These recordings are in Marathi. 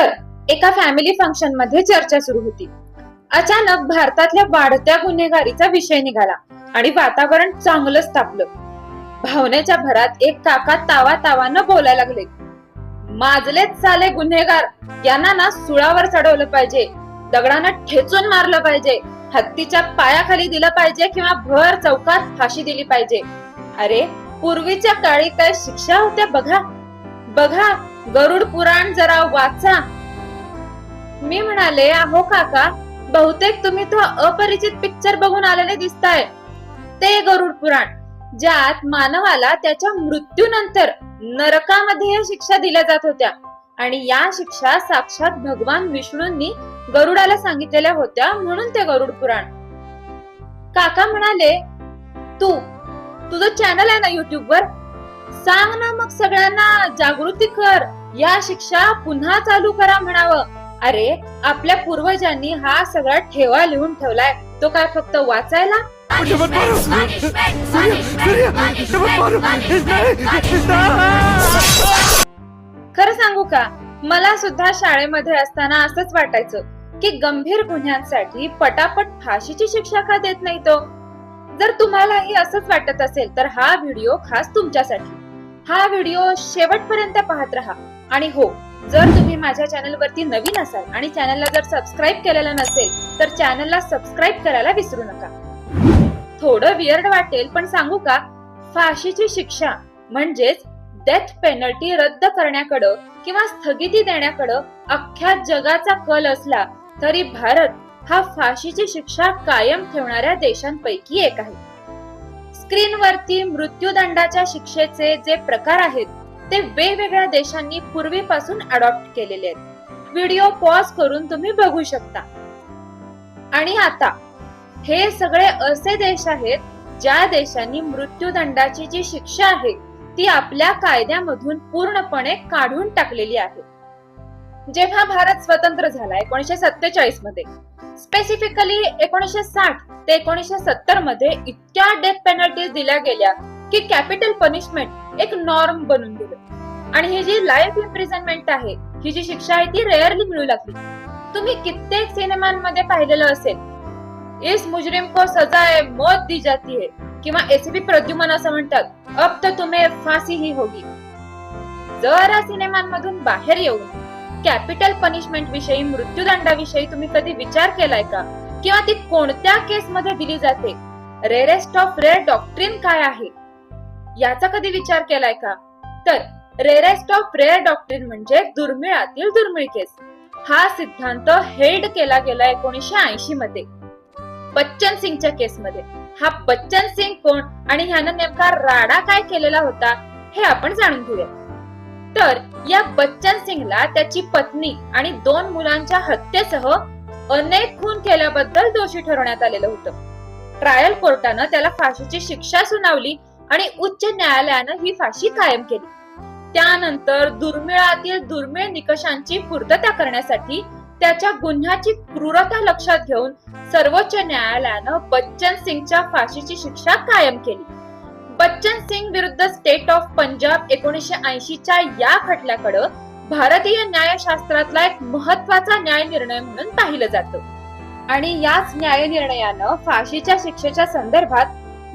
तर एका फॅमिली फंक्शनमध्ये चर्चा सुरू होती. अचानक भारतातल्या वाढत्या गुन्हेगारीचा विषय निघाला आणि वातावरण चांगलंच तापलं भावनेच्या भरात एक काका तावा तावानं बोलायला लागले. माजलेच चाले गुन्हेगार यांना ना सुळावर चढवलं पाहिजे दगडानं ठेचून मारलं पाहिजे हत्तीच्या पायाखाली दिलं पाहिजे किंवा भर चौकात फाशी दिली पाहिजे. अरे पूर्वीच्या काळी काय शिक्षा होत्या बघा. बघा गरुड पुराण जरा वाचा. मी म्हणाले अहो काका बहुतेक तुम्ही तो अपरिचित पिक्चर बघून आलेले दिसताय. ते गरुड पुराण ज्यात मानवाला त्याच्या मृत्यूनंतर नरकामध्ये शिक्षा दिल्या जात होत्या. आणि या शिक्षा साक्षात भगवान विष्णूंनी गरुडाला सांगितलेल्या होत्या म्हणून ते गरुड पुराण. काका म्हणाले तू तुझं चॅनल आहे ना युट्यूब वर? सांग ना मग सगळ्यांना जागृती कर. या शिक्षा पुन्हा चालू करा म्हणावं. अरे आपल्या पूर्वजांनी हा सगळा ठेवा लिहून ठेवलाय. तो काय फक्त वाचायला? खरं सांगू का? मला सुद्धा शाळेमध्ये असताना असंच वाटायचं की गंभीर गुन्ह्यांसाठी पटापट फाशीची शिक्षा का देत नाही तो? जर तुम्हालाही असंच वाटत असेल तर हा व्हिडिओ खास तुमच्यासाठी. हा व्हिडिओ शेवटपर्यंत पाहत राहा. आणि हो जर तुम्ही माझ्या चॅनल वरती नवीन असाल आणि चॅनलला जर सबस्क्राईब केलेला नसेल तर चॅनलला सबस्क्राईब करायला विसरू नका. थोडं वियर्ड वाटेल पण सांगू का? फाशीची शिक्षा म्हणजेच डेथ पेनल्टी रद्द करण्याकडं किंवा स्थगिती देण्याकडं अख्ख्या जगाचा कल असला तरी भारत हा फाशीची शिक्षा कायम ठेवणाऱ्या देशांपैकी एक आहे. स्क्रीनवरती मृत्यूदंडाच्या शिक्षेचे जे प्रकार आहेत ते वेगवेगळ्या देशांनी पूर्वीपासून अडॉप्ट केलेले आहेत. व्हिडिओ पॉज करून तुम्ही बघू शकता. आणि आता हे सगळे असे देश आहेत ज्या देशांनी मृत्यूदंडाची जी शिक्षा आहे ती आपल्या कायद्यामधून पूर्णपणे काढून टाकलेली आहे. जेव्हा भारत स्वतंत्र झाला एकोणीशे सत्तेचाळीसमध्ये स्पेसिफिकली एकोणीशे साठ ते एकोणीशे सत्तरमध्ये इतक्या डेथ पेनल्टीज दिल्या गेल्या की कॅपिटल पनिशमेंट एक नॉर्म बनून गेलं. आणि ही जी लाईफ इम्प्रिझनमेंट आहे ही जी शिक्षा आहे ती रेअरली मिळू लागली. तुम्ही कित्येक सिनेमांमध्ये पाहिलेलं असेल इस मुजरिम को सजाए मौत दी जाती है किंवा एसीबी प्रद्युमन असं म्हणतात अब तर तुम्ही फाशी ही होगी. जरा सिनेमांमधून बाहेर येऊन कॅपिटल पनिशमेंट विषयी मृत्यूदंडाविषयी तुम्ही कधी विचार केलाय का? किंवा ती कोणत्या केस मध्ये दिली जाते? रेरेस्ट ऑफ रेअर डॉक्ट्रिन काय आहे? याचा कधी विचार केलाय का? तर रेरेस्ट ऑफ रेअर डॉक्ट्रिन म्हणजे दुर्मिळातील दुर्मिळ केस. हा सिद्धांत हेल्ड केला गेला एकोणीशे ऐंशी मध्ये. बच्चन सिंगच्या केसमध्ये. हा बच्चन सिंग कोण आणि ह्यानं नेमका राडा काय केलेला होता हे आपण जाणून घेऊया. तर या बच्चन सिंगला त्याची पत्नी आणि दोन मुलांच्या हत्येसह अनेक खून केल्याबद्दल दोषी ठरवण्यात आलेलं होतं. ट्रायल कोर्टानं त्याला फाशीची शिक्षा सुनावली आणि उच्च न्यायालयानं ही फाशी कायम केली. त्यानंतर दुर्मिळातील दुर्मिळ निकषांची पूर्तता करण्यासाठी त्याच्या गुन्ह्याची क्रूरता लक्षात घेऊन सर्वोच्च न्यायालयानं बच्चन सिंगच्या फाशीची शिक्षा कायम केली. बच्चन सिंग विरुद्ध स्टेट ऑफ पंजाब एकोणीशे ऐंशीच्या या खटल्याकडं भारतीय न्यायशास्त्रातला एक महत्त्वाचा न्याय निर्णय म्हणून पाहिलं जातं. आणि याच न्याय निर्णयानं फाशीच्या शिक्षेच्या संदर्भात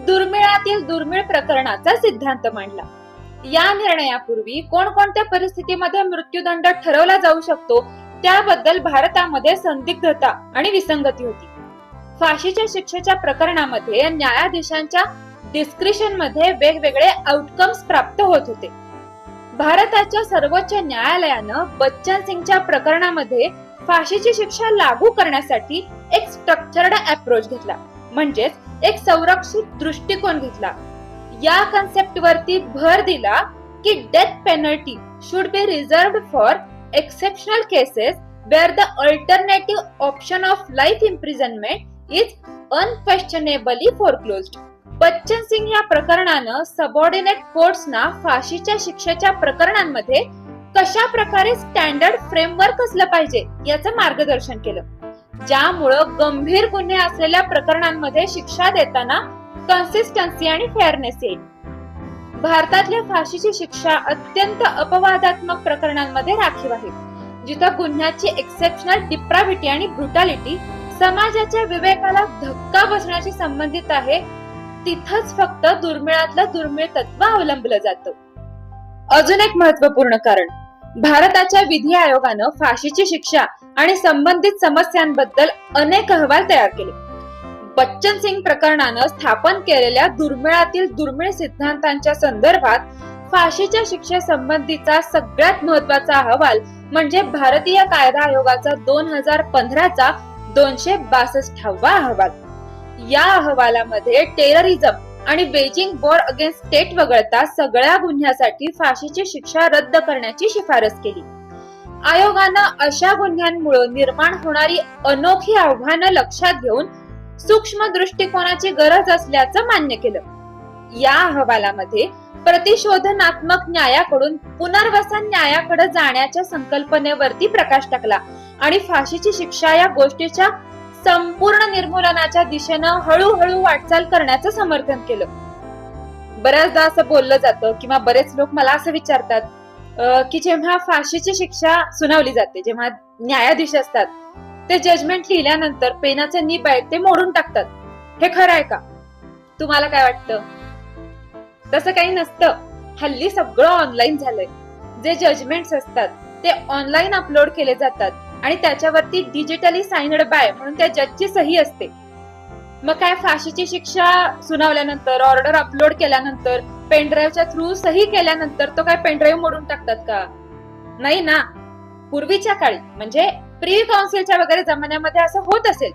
दुर्मिळातील दुर्मिळ प्रकरणाचा सिद्धांत मांडला. या निर्णयापूर्वी कोणकोणत्या परिस्थितीमध्ये मृत्यूदंड ठरवला जाऊ शकतो त्याबद्दल भारतामध्ये संदिग्धता आणि विसंगती होती. फाशीच्या शिक्षेच्या प्रकरणामध्ये न्यायाधीशांच्या डिस्क्रिशनमध्ये वेगवेगळे आउटकम्स प्राप्त होत होते. भारताच्या सर्वोच्च न्यायालयानं बच्चन सिंगच्या प्रकरणामध्ये फाशीची शिक्षा लागू करण्यासाठी एक स्ट्रक्चर्ड अप्रोच घेतला म्हणजेच एक संरक्षित दृष्टिकोन घेतला या कन्सेप्ट वरती भर दिला की death penalty should be reserved for exceptional cases where the alternative option of life imprisonment is unquestionably foreclosed. Bachan Singh या प्रकरणानं सबॉर्डिनेट कोर्ट्सना फाशीच्या शिक्षेच्या प्रकरणांमध्ये कशा प्रकारे स्टँडर्ड फ्रेमवर्क असलं पाहिजे याचं मार्गदर्शन केलं. ज्यामुळं गंभीर गुन्हे असलेल्या प्रकरणांमध्ये शिक्षा देताना कन्सिस्टन्सी आणि फेअरनेस येईल. भारतातल्या फाशीची शिक्षा अत्यंत अपवादात्मक प्रकरणांमध्ये राखीव आहे जिथं गुन्ह्याची एक्सेप्शनल डिप्राव्हिटी आणि ब्रुटॅलिटी समाजाच्या विवेकाला धक्का बसण्याशी संबंधित आहे तिथंच फक्त दुर्मिळातलं दुर्मिळ तत्व अवलंबलं जातं. अजून एक महत्त्वपूर्ण कारण भारताच्या विधी आयोगानं फाशीची शिक्षा आणि संबंधित समस्यांबद्दल अनेक अहवाल तयार केले. बच्चन सिंग प्रकरणानं स्थापन केलेल्या दुर्मिळातील दुर्मिळ सिद्धांतांच्या संदर्भात फाशीच्या शिक्षेसंबंधीचा सगळ्यात महत्त्वाचा अहवाल म्हणजे भारतीय कायदा आयोगाचा दोन हजार पंधराचा दोनशे बासष्टावा अहवाल. या अहवालामध्ये टेररिझम आणि बेजिंग वॉर अगेन्स्ट स्टेट वगळता सगळ्या गुन्ह्यासाठी फाशीची शिक्षा रद्द करण्याची शिफारस केली. आयोगानं अशा गुन्ह्यांमुळे निर्माण होणारी अनोखी आव्हानं लक्षात घेऊन सूक्ष्म दृष्टिकोनाची गरज असल्याचं मान्य केलं. या अहवालामध्ये प्रतिशोधनात्मक न्यायाकडून पुनर्वसन न्यायाकडे जाण्याच्या संकल्पनेवरती प्रकाश टाकला आणि फाशीची शिक्षा या गोष्टीच्या संपूर्ण निर्मूलनाच्या दिशेनं हळूहळू वाटचाल करण्याचं समर्थन केलं. बऱ्याचदा असं बोललं जातं किंवा बरेच लोक मला असं विचारतात की जेव्हा फाशीची शिक्षा सुनावली जाते जेव्हा न्यायाधीश असतात ते जजमेंट लिहिल्यानंतर पेनाचे निब आहेत ते मोडून टाकतात. हे खरं आहे का? तुम्हाला काय वाटतं? तसं काही नसतं. हल्ली सगळं ऑनलाईन झालंय. जे जजमेंट्स असतात ते ऑनलाईन अपलोड केले जातात. आणि त्याच्यावरती डिजिटली सायनड बाय म्हणून त्या जजची सही असते. मग काय फाशीची शिक्षा सुनावल्यानंतर ऑर्डर अपलोड केल्यानंतर पेनड्राईव्हच्या थ्रू सही केल्यानंतर तो काय पेनड्राईव्ह मोडून टाकतात का? नाही ना. पूर्वीच्या काळी म्हणजे प्री काउन्सिलच्या वगैरे जमान्यामध्ये असं होत असेल.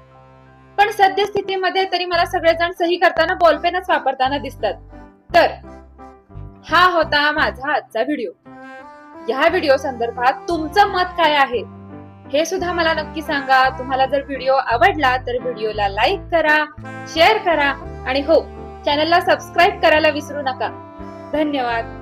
पण सद्यस्थितीमध्ये तरी मला सगळेजण सही करताना बॉलपेनच वापरताना दिसतात. तर हा होता माझा आजचा व्हिडिओ या व्हिडिओ संदर्भात तुमचं मत काय आहे? हे सुद्धा मला नक्की सांगा. तुम्हाला जर व्हिडिओ आवडला तर व्हिडिओला लाईक करा शेअर करा. आणि हो चॅनलला सबस्क्राईब करायला विसरू नका. धन्यवाद.